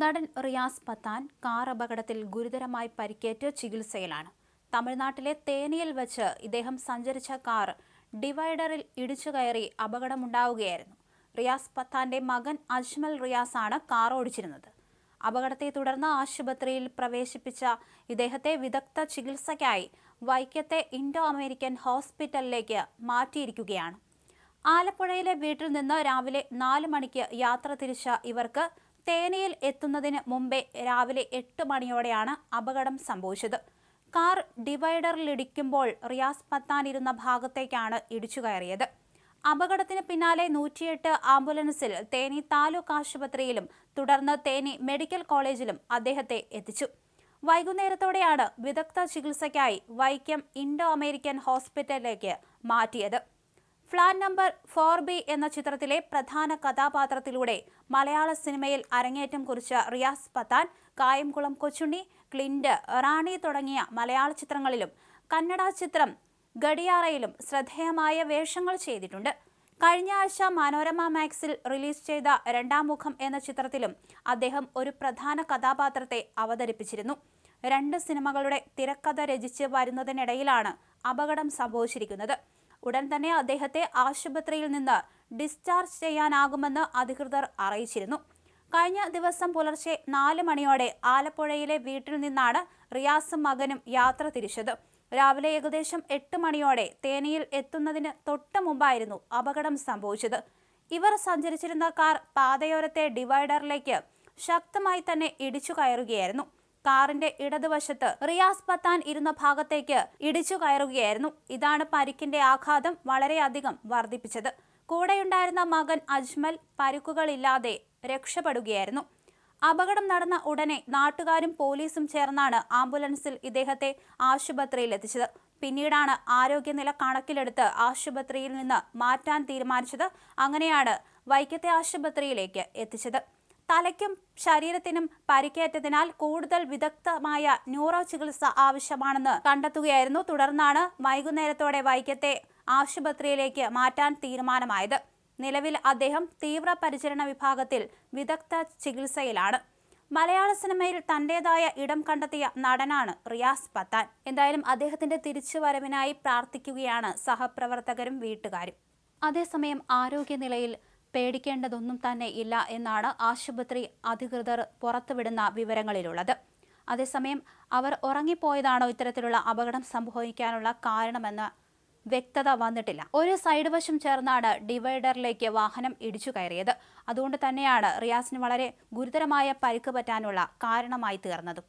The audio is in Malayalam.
നടൻ റിയാസ് പത്താൻ കാർ അപകടത്തിൽ ഗുരുതരമായി പരിക്കേറ്റ് ചികിത്സയിലാണ്. തമിഴ്നാട്ടിലെ തേനിയിൽ വച്ച് ഇദ്ദേഹം സഞ്ചരിച്ച കാർ ഡിവൈഡറിൽ ഇടിച്ചു കയറി അപകടമുണ്ടാവുകയായിരുന്നു. റിയാസ് പത്താന്റെ മകൻ അജ്മൽ റിയാസ് ആണ് കാർ ഓടിച്ചിരുന്നത്. അപകടത്തെ തുടർന്ന് ആശുപത്രിയിൽ പ്രവേശിപ്പിച്ച ഇദ്ദേഹത്തെ വിദഗ്ധ ചികിത്സയ്ക്കായി വൈക്കത്തെ ഇൻഡോ അമേരിക്കൻ ഹോസ്പിറ്റലിലേക്ക് മാറ്റിയിരിക്കുകയാണ്. ആലപ്പുഴയിലെ വീട്ടിൽ നിന്ന് രാവിലെ നാല് മണിക്ക് യാത്ര തിരിച്ച ഇവർക്ക് തേനിയിൽ എത്തുന്നതിന് മുമ്പേ രാവിലെ എട്ട് മണിയോടെയാണ് അപകടം സംഭവിച്ചത്. കാർ ഡിവൈഡറിലിടിക്കുമ്പോൾ റിയാസ് പത്താൻ ഇരുന്ന ഭാഗത്തേക്കാണ് ഇടിച്ചു കയറിയത് അപകടത്തിന് പിന്നാലെ നൂറ്റിയെട്ട് ആംബുലൻസിൽ തേനി താലൂക്ക് ആശുപത്രിയിലും തുടർന്ന് തേനി മെഡിക്കൽ കോളേജിലും അദ്ദേഹത്തെ എത്തിച്ചു. വൈകുന്നേരത്തോടെയാണ് വിദഗ്ധ ചികിത്സയ്ക്കായി വൈക്കം ഇൻഡോ അമേരിക്കൻ ഹോസ്പിറ്റലിലേക്ക് മാറ്റിയത്. ഫ്ലാറ്റ് നമ്പർ ഫോർ ബി എന്ന ചിത്രത്തിലെ പ്രധാന കഥാപാത്രത്തിലൂടെ മലയാള സിനിമയിൽ അരങ്ങേറ്റം കുറിച്ച റിയാസ് പത്താൻ കായംകുളം കൊച്ചുണ്ണി ക്ലിൻഡ് റാണി തുടങ്ങിയ മലയാള ചിത്രങ്ങളിലും കന്നഡ ചിത്രം ഗഡിയാറയിലും ശ്രദ്ധേയമായ വേഷങ്ങൾ ചെയ്തിട്ടുണ്ട്. കഴിഞ്ഞ ആഴ്ച മനോരമ മാക്സിൽ റിലീസ് ചെയ്ത രണ്ടാം മുഖം എന്ന ചിത്രത്തിലും അദ്ദേഹം ഒരു പ്രധാന കഥാപാത്രത്തെ അവതരിപ്പിച്ചിരുന്നു. രണ്ട് സിനിമകളുടെ തിരക്കഥ രചിച്ച് വരുന്നതിനിടയിലാണ് അപകടം സംഭവിച്ചിരിക്കുന്നത്. ഉടൻ തന്നെ അദ്ദേഹത്തെ ആശുപത്രിയിൽ നിന്ന് ഡിസ്ചാർജ് ചെയ്യാനാകുമെന്ന് അധികൃതർ അറിയിച്ചിരുന്നു. കഴിഞ്ഞ ദിവസം പുലർച്ചെ നാല് മണിയോടെ ആലപ്പുഴയിലെ വീട്ടിൽ നിന്നാണ് റിയാസും മകനും യാത്ര തിരിച്ചത്. രാവിലെ ഏകദേശം എട്ട് മണിയോടെ തേനിയിൽ എത്തുന്നതിന് തൊട്ട് മുമ്പായിരുന്നു അപകടം സംഭവിച്ചത്. ഇവർ സഞ്ചരിച്ചിരുന്ന കാർ പാതയോരത്തെ ഡിവൈഡറിലേക്ക് ശക്തമായി തന്നെ ഇടിച്ചു കയറുകയായിരുന്നു. കാറിന്റെ ഇടതുവശത്ത് റിയാസ് പത്താൻ ഇരുന്ന ഭാഗത്തേക്ക് ഇടിച്ചു കയറുകയായിരുന്നു. ഇതാണ് പരിക്കിന്റെ ആഘാതം വളരെയധികം വർദ്ധിപ്പിച്ചത്. കൂടെയുണ്ടായിരുന്ന മകൻ അജ്മൽ പരിക്കുകളില്ലാതെ രക്ഷപ്പെടുകയായിരുന്നു. അപകടം നടന്ന ഉടനെ നാട്ടുകാരും പോലീസും ചേർന്നാണ് ആംബുലൻസിൽ ഇദ്ദേഹത്തെ ആശുപത്രിയിൽ എത്തിച്ചത് പിന്നീടാണ് ആരോഗ്യനില കണക്കിലെടുത്ത് ആശുപത്രിയിൽ നിന്ന് മാറ്റാൻ തീരുമാനിച്ചത്. അങ്ങനെയാണ് വൈക്കത്തെ ആശുപത്രിയിലേക്ക് എത്തിച്ചത്. തലയ്ക്കും ശരീരത്തിനും പരിക്കേറ്റതിനാൽ കൂടുതൽ വിദഗ്ധമായ ന്യൂറോ ചികിത്സ ആവശ്യമാണെന്ന് കണ്ടെത്തുകയായിരുന്നു. തുടർന്നാണ് വൈകുന്നേരത്തോടെ വൈക്കത്തെ ആശുപത്രിയിലേക്ക് മാറ്റാൻ തീരുമാനമായത്. നിലവിൽ അദ്ദേഹം തീവ്രപരിചരണ വിഭാഗത്തിൽ വിദഗ്ധ ചികിത്സയിലാണ്. മലയാള സിനിമയിൽ തന്റേതായ ഇടം കണ്ടെത്തിയ നടനാണ് റിയാസ് പത്താൻ. എന്തായാലും അദ്ദേഹത്തിന്റെ തിരിച്ചുവരവിനായി പ്രാർത്ഥിക്കുകയാണ് സഹപ്രവർത്തകരും വീട്ടുകാരും. അതേസമയം ആരോഗ്യനിലയിൽ പേടിക്കേണ്ടതൊന്നും തന്നെ ഇല്ല എന്നാണ് ആശുപത്രി അധികൃതർ പുറത്തുവിടുന്ന വിവരങ്ങളിലുള്ളത്. അതേസമയം അവർ ഉറങ്ങിപ്പോയതാണോ ഇത്തരത്തിലുള്ള അപകടം സംഭവിക്കാനുള്ള കാരണമെന്ന് വ്യക്തത വന്നിട്ടില്ല. ഒരു സൈഡ് വശം ചേർന്നാണ് ഡിവൈഡറിലേക്ക് വാഹനം ഇടിച്ചു കയറിയത്. അതുകൊണ്ട് തന്നെയാണ് റിയാസിന് വളരെ ഗുരുതരമായ പരിക്ക് പറ്റാനുള്ള കാരണമായി തീർന്നത്.